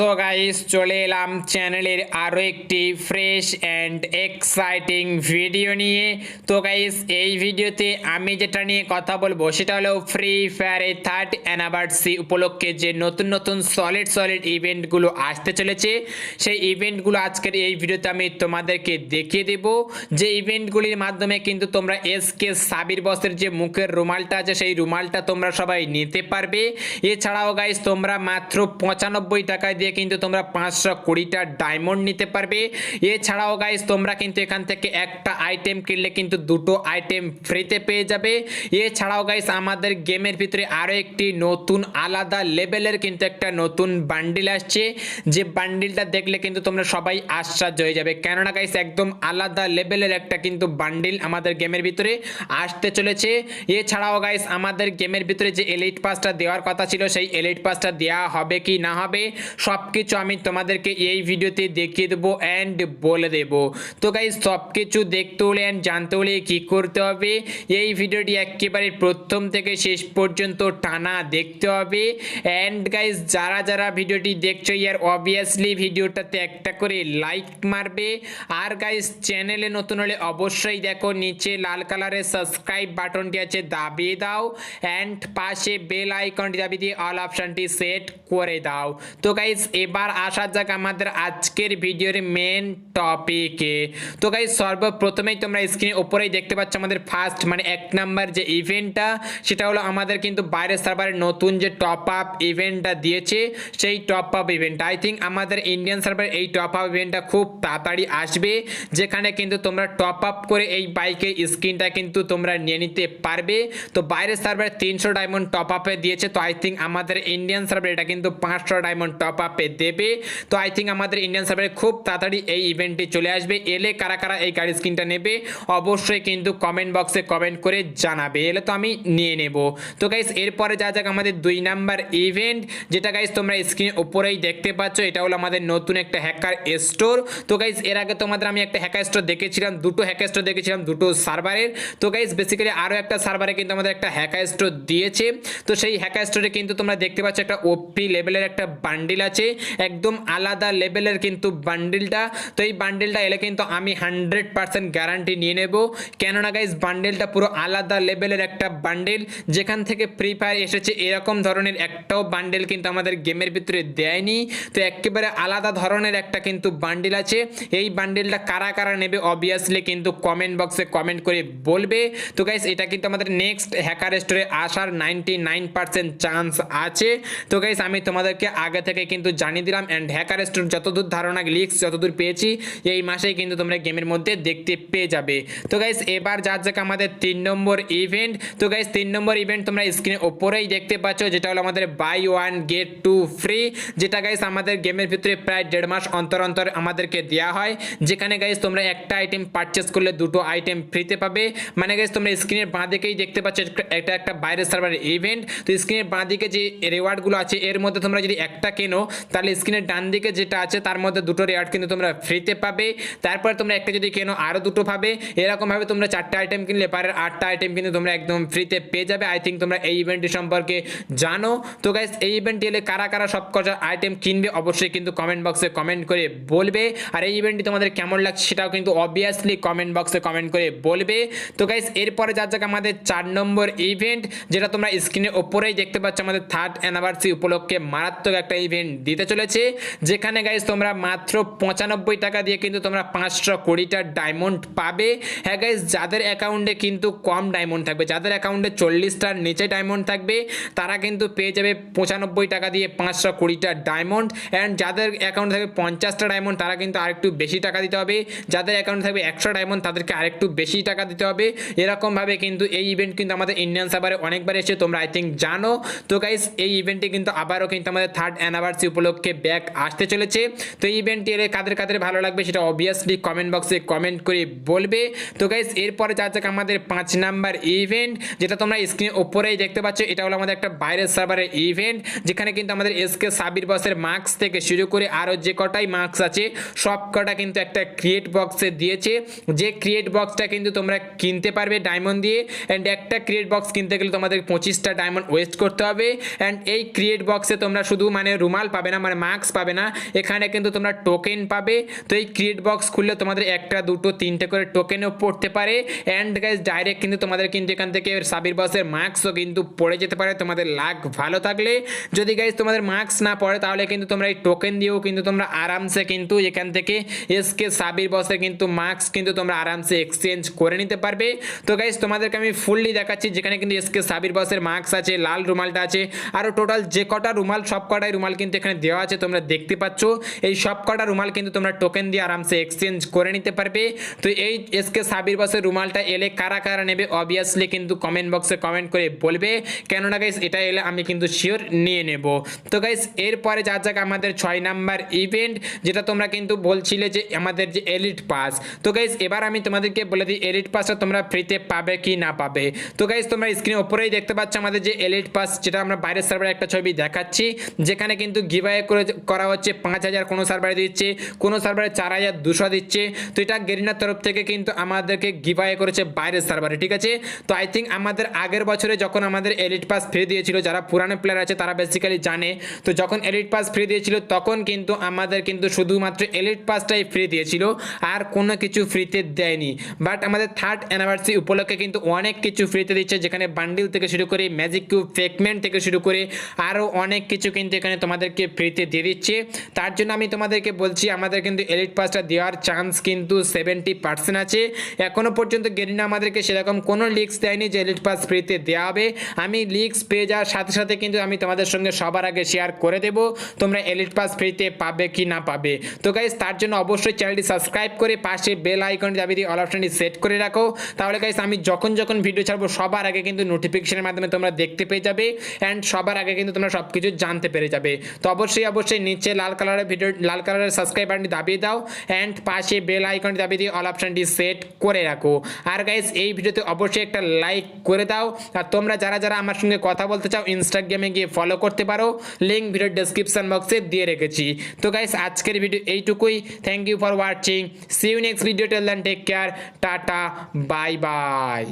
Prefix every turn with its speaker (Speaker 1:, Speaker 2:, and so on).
Speaker 1: So guys চলে এলাম চ্যানেলের আরও একটি ফ্রেশ অ্যান্ড এক্সাইটিং ভিডিও নিয়ে। তো গাইস এই ভিডিওতে আমি যেটা নিয়ে কথা বলব, সেটা হলো ফ্রি ফায়ারের থার্ড অ্যানিভার্সারি উপলক্ষে যে নতুন নতুন সলিড সলিড ইভেন্টগুলো আসতে চলেছে, সেই ইভেন্টগুলো আজকের এই ভিডিওতে আমি তোমাদেরকে দেখিয়ে দেব। যে ইভেন্টগুলির মাধ্যমে কিন্তু তোমরা এসকে সাবির বসের যে মুখের রুমালটা আছে, সেই রুমালটা তোমরা সবাই নিতে পারবে। এছাড়াও গাইস তোমরা মাত্র পঁচানব্বই টাকায় দিয়ে কিন্তু তোমরা পাঁচশো কুড়িটা ডায়মন্ড নিতে পারবে। এছাড়াও গাইজ তোমরা কিন্তু এখান থেকে একটা আইটেম কিনলে কিন্তু দুটো আইটেম ফ্রিতে পেয়ে যাবে। এছাড়াও গাইস আমাদের গেমের ভিতরে আরও একটি নতুন আলাদা লেভেলের কিন্তু একটা নতুন বান্ডিল আসছে। যে বান্ডিলটা দেখলে কিন্তু তোমরা সবাই আশ্চর্য হয়ে যাবে। কেননা গাইস একদম আলাদা লেভেলের একটা কিন্তু বান্ডিল আমাদের গেমের ভিতরে আসতে চলেছে। এছাড়াও গাইস আমাদের গেমের ভিতরে যে এলিট পাসটা দেওয়ার কথা ছিল, সেই এলিট পাসটা দেওয়া হবে কি না হবে সব কিছু আমি তোমাদেরকে এই ভিডিওতে দেখিয়ে দেবো অ্যান্ড বলে দেব। তো গাইস সব কিছু দেখতে হলে অ্যান্ড জানতে হলে কী করতে হবে? এই ভিডিওটি একেবারে প্রথম থেকে শেষ পর্যন্ত টানা দেখতে হবে। অ্যান্ড গাইস যারা যারা ভিডিওটি দেখছ, ইয়ার অবভিয়াসলি ভিডিওটাতে একটা করে লাইক মারবে। আর গাইস চ্যানেলে নতুন হলে অবশ্যই দেখো, নিচে লাল কালারের সাবস্ক্রাইব বাটনটি আছে দাবিয়ে দাও। অ্যান্ড পাশে বেল আইকনটি দাবিয়ে দিয়ে অল অপশনটি সেট করে দাও। তো গাইস এবার আসা যাক আমাদের আজকের ভিডিওর মেন টপিকে তো গাইস সর্বপ্রথমেই তোমরা স্ক্রিনে ওপরেই দেখতে পাচ্ছ আমাদের ফার্স্ট মানে এক নাম্বার যে ইভেন্টটা সেটা হলো আমাদের কিন্তু বাইরের সার্ভারে নতুন যে টপ আপ ইভেন্টটা দিয়েছে, সেই top up event I think আমাদের ইন্ডিয়ান সার্ভারে এই টপ আপ ইভেন্টটা খুব তাড়াতাড়ি আসবে, যেখানে কিন্তু তোমরা টপ আপ করে এই বাইকের স্ক্রিনটা কিন্তু তোমরা নিয়ে নিতে পারবে। তো বাইরের সার্ভারে তিনশো ডায়মন্ড টপ আপে দিয়েছে, তো আই থিঙ্ক আমাদের ইন্ডিয়ান সার্ভারে এটা কিন্তু পাঁচশো ডায়মন্ড টপ আপে দেবে। তো আই থিঙ্ক আমাদের ইন্ডিয়ান সার্ভারে খুব তাড়াতাড়ি এই ইভেন্টটি চলে আসবে। এলে কারা কারা এই গাড়ি স্ক্রিনটা নেবে, অবশ্যই কিন্তু কমেন্ট বক্সে কমেন্ট করে জানাবে। এলে তো আমি নিয়ে নেব। তো গাইস এরপরে যা যাক আমাদের দুই নাম্বার ইভেন্ট যেটা গাইস তোমরা স্ক্রিনের উপরেই দেখতে পাচ্ছ, এটা হলো আমাদের নতুন একটা হ্যাকার স্টোর তো গাইস এর আগে তোমাদের আমি একটা হ্যাকার স্টোর দেখেছিলাম, দুটো হ্যাকার স্টোর দেখেছিলাম, দুটো সার্ভারের তো গাইস বেসিক্যালি আরও একটা সার্ভারে কিন্তু আমাদের একটা হ্যাকার স্টোর দিয়েছে। তো সেই হ্যাকার স্টোরে কিন্তু তোমরা দেখতে পাচ্ছ একটা ওপি লেভেলের একটা বান্ডিল আছে। একদম আলাদা লেভেলের কিন্তু বান্ডিলটা। তো এই বান্ডিলটা এলে কিন্তু আমি হান্ড্রেড পার্সেন্ট গ্যারান্টি নিয়ে নেব। কেননা গাইস বান্ডিলটা পুরো আলাদা লেভেলের একটা বান্ডিল। যেখান থেকে ফ্রি ফায়ার এসেছে, এরকম ধরনের একটাও বান্ডিল কিন্তু আমাদের গেমের ভিতরে দেয়নি। তো একেবারে আলাদা ধরনের একটা কিন্তু বান্ডিল আছে। এই বান্ডিলটা কারা কারা নেবে অবভিয়াসলি কিন্তু কমেন্ট বক্সে কমেন্ট করে বলবে। তো গাইস এটা কিন্তু আমাদের নেক্সট হ্যাকার স্টোরে আসার নাইনটি চান্স আছে। তো গাইস আমি তোমাদেরকে আগে থেকে কিন্তু জানিয়ে দিলাম অ্যান্ড হ্যাকার স্টোর যতদূর ধারণা লিক্স যতদূর পেয়েছি, এই মাসেই কিন্তু তোমরা গেমের মধ্যে দেখতে পেয়ে যাবে। তো গাইস এবার যার যাক আমাদের তিন নম্বর ইভেন্ট তো গাইস তিন নম্বর ইভেন্ট তোমরা স্ক্রিনের ওপরেই দেখতে পাচ্ছ, যেটা হলো আমাদের buy one get two free যেটা গাইস আমাদের গেমের ভিতরে প্রায় দেড় মাস অন্তর অন্তর আমাদেরকে দেওয়া হয়। যেখানে গাইস তোমরা একটা আইটেম পারচেস করলে দুটো আইটেম ফ্রিতে পাবে। মানে গাইস তোমরা স্ক্রিনের বাঁ দিকেই দেখতে পাচ্ছ এটা একটা বাইরের সার্ভারের ইভেন্ট তো স্ক্রিনের বাঁ দিকে যে রিওয়ার্ডগুলো আছে, এর মধ্যে তোমরা যদি একটা কেনো তাহলে স্ক্রিনের ডান দিকে যেটা আছে, তার মধ্যে দুটো রেয়ার্ড কিন্তু তোমরা ফ্রিতে পাবে। তারপর তোমরা একটা যদি কেনো আরও দুটো পাবে। এরকমভাবে তোমরা চারটে আইটেম কিনলে পারের আটটা আইটেম কিন্তু তোমরা একদম ফ্রিতে পেয়ে যাবে। আই থিঙ্ক তোমরা এই ইভেন্টটি সম্পর্কে জানো। তো গাইস এই ইভেন্টটি এলে কারা কারা সব কটা আইটেম কিনবে, অবশ্যই কিন্তু কমেন্ট বক্সে কমেন্ট করে বলবে। আর এই ইভেন্টটি তোমাদের কেমন লাগছে সেটাও কিন্তু অবভিয়াসলি কমেন্ট বক্সে কমেন্ট করে বলবে। তো গাইস এরপরে যা যাক আমাদের চার নম্বর ইভেন্ট যেটা তোমরা স্ক্রিনের ওপরেই দেখতে পাচ্ছ আমাদের থার্ড অ্যানিভার্সারি উপলক্ষে মারাত্মক একটা ইভেন্ট দিতে চলেছে। যেখানে গাইস তোমরা মাত্র পঁচানব্বই টাকা দিয়ে কিন্তু তোমরা পাঁচশো কুড়িটা ডায়মন্ড পাবে। হ্যাঁ গাইস যাদের অ্যাকাউন্টে কিন্তু কম ডায়মন্ড থাকবে, যাদের অ্যাকাউন্টে চল্লিশটার নিচে ডায়মন্ড থাকবে, তারা কিন্তু পেয়ে যাবে পঁচানব্বই টাকা দিয়ে পাঁচশো কুড়িটা ডায়মন্ড অ্যান্ড যাদের অ্যাকাউন্টে থাকবে পঞ্চাশটা ডায়মন্ড তারা কিন্তু আরেকটু বেশি টাকা দিতে হবে। যাদের অ্যাকাউন্টে থাকবে একশো ডায়মন্ড তাদেরকে আরেকটু বেশি টাকা দিতে হবে। এরকমভাবে কিন্তু এই ইভেন্ট কিন্তু আমাদের ইন্ডিয়ান সার্ভারে অনেকবার এসে তোমরা আই থিঙ্ক জানো। তো গাইস এই ইভেন্টটি কিন্তু আবারও কিন্তু আমাদের থার্ড অ্যানিভার্সারি উপলক্ষে ব্যাক আসতে চলেছে। তো ইভেন্টটি এলে কাদের কাদের ভালো লাগবে সেটা অবভিয়াসলি কমেন্ট বক্সে কমেন্ট করে বলবে। তো গাইস এরপরে যা যাক আমাদের পাঁচ নাম্বার ইভেন্ট যেটা তোমরা স্ক্রিনের ওপরেই দেখতে পাচ্ছ। এটা হলো আমাদের একটা বাইরের সার্ভারের ইভেন্ট যেখানে কিন্তু আমাদের এসকে সাবির বসের মার্কস থেকে শুরু করে আরও যে কটাই মার্কস আছে, সব কটা কিন্তু একটা ক্রিয়েট বক্সে দিয়েছে। যে ক্রিয়েট বক্সটা কিন্তু তোমরা কিনতে পারবে ডায়মন্ড দিয়ে অ্যান্ড একটা ক্রিয়েট বক্স কিনতে গেলে তোমাদের পঁচিশটা ডায়মন্ড ওয়েস্ট করতে হবে। অ্যান্ড এই ক্রিয়েট বক্সে তোমরা শুধু মানে রুমাল পাবে না মানে মার্কস পাবে না। এখানে কিন্তু তোমরা টোকেন পাবে। তো এই ক্রিয়েট বক্স খুললে তোমাদের একটা, দুটো, তিনটে করে টোকেনও পড়তে পারে। অ্যান্ড গাইজ ডাইরেক্ট কিন্তু তোমাদের কিন্তু এখান থেকে সাবির বসের মার্কসও কিন্তু পড়ে যেতে পারে। তোমাদের লাক ভালো থাকলে। যদি গাইজ তোমাদের মার্কস না পড়ে, তাহলে কিন্তু তোমরা এই টোকেন দিয়েও কিন্তু তোমরা আরামসে কিন্তু এখান থেকে এসকে সাবির বসের কিন্তু মার্কস কিন্তু তোমরা আরামসে এক্সচেঞ্জ করে নিতে পারবে। তো গাইজ তোমাদেরকে আমি ফুললি দেখাচ্ছি, যেখানে কিন্তু এসকে সাবির বসের মার্কস আছে, লাল রুমালটা আছে আরও টোটাল যে কটা রুমাল, সব কটাই রুমাল কিন্তু এখানে দেওয়া আছে, তোমরা দেখতে পাচ্ছ। এই সব কটা রুমাল কিন্তু তোমরা টোকেন দিয়ে আরামসে এক্সচেঞ্জ করে নিতে পারবে। তো এই এসকে সাবির বসের রুমালটা এলে কারা কারা নেবে অবভিয়াসলি কিন্তু কমেন্ট বক্সে কমেন্ট করে বলবে। কেননা গাইস এটা এলে আমি কিন্তু শিওর নিয়ে নেব। তো গাইস এরপরে যা যাক আমাদের ছয় নাম্বার ইভেন্ট যেটা তোমরা কিন্তু বলছিলে যে আমাদের যে এলিট পাস তো গাইস এবার আমি তোমাদেরকে বলে দিই এলিট পাসটা তোমরা ফ্রিতে পাবে কি না পাবে। তো গাইস তোমরা স্ক্রিনের উপরেই দেখতে পাচ্ছ আমাদের যে এলিট পাস যেটা আমরা বাইরের সার্ভারে একটা ছবি দেখাচ্ছি, যেখানে কিন্তু গিভাই করে করা হচ্ছে, পাঁচ হাজার কোনো সার্ভারে দিচ্ছে, কোনো সার্ভারে চার হাজার দুশো দিচ্ছে। তো এটা গেরিনার তরফ থেকে কিন্তু আমাদেরকে গিভাই করেছে বাইরের সার্ভারে, ঠিক আছে? তো আই থিঙ্ক আমাদের আগের বছরে যখন আমাদের এলিট পাস ফ্রি দিয়েছিল, যারা পুরানো প্লেয়ার আছে, তারা বেসিক্যালি জানে। তো যখন এলিট পাস ফ্রি দিয়েছিল, তখন কিন্তু আমাদের কিন্তু শুধুমাত্র এলিট পাসটাই ফ্রি দিয়েছিল, আর কোনো কিছু ফ্রিতে দেয়নি। বাট আমাদের থার্ড অ্যানিভার্সারি উপলক্ষে কিন্তু অনেক কিছু ফ্রিতে দিচ্ছে, যেখানে বান্ডিল থেকে শুরু করে ম্যাজিক কিউব ফেকমেন্ট থেকে শুরু করে আরও অনেক কিছু কিন্তু এখানে তোমাদেরকে ফ্রিতে দিয়ে দিচ্ছে। তার জন্য আমি তোমাদেরকে বলছি, আমাদের কিন্তু এলিট পাসটা দেওয়ার চান্স কিন্তু সেভেন্টি পার্সেন্ট আছে। এখনও পর্যন্ত গেরিনা আমাদেরকে সেরকম কোনো লিক্স দেয়নি যে এলিট পাস ফ্রিতে দেওয়া হবে। আমি লিক্স পেয়ে যাওয়ার সাথে সাথে কিন্তু আমি তোমাদের সঙ্গে সবার আগে শেয়ার করে দেব, তোমরা এলিট পাস ফ্রিতে পাবে কি না পাবে। তো গাইজ তার জন্য অবশ্যই চ্যানেলটি সাবস্ক্রাইব করে পাশে বেল আইকন দাবি দিয়ে অল অপশনটি সেট করে রাখো। তাহলে গাইজ আমি যখন যখন ভিডিও ছাড়বো, সবার আগে কিন্তু নোটিফিকেশনের মাধ্যমে তোমরা দেখতে পেয়ে যাবে অ্যান্ড সবার আগে কিন্তু তোমরা সব কিছু জানতে পেরে যাবে। তো অবশ্যই অবশ্যই নিচে লাল কালারের ভিডিও লাল কালারের সাবস্ক্রাইব বাটনটি দাবিয়ে দাও অ্যান্ড পাশে বেল আইকনটি দাবিয়ে দিয়ে অল অপশনটি সেট করে রাখো। আর গাইজ এই ভিডিওতে অবশ্যই একটা লাইক করে দাও। আর তোমরা যারা যারা আমার সঙ্গে কথা বলতে চাও ইনস্টাগ্রামে গিয়ে ফলো করতে পারো। লিঙ্ক ভিডিওর ডেসক্রিপশন বক্সে দিয়ে রেখেছি। তো গাইস আজকের ভিডিও এইটুকুই। Thank you for watching see you next video till then take care tata bye bye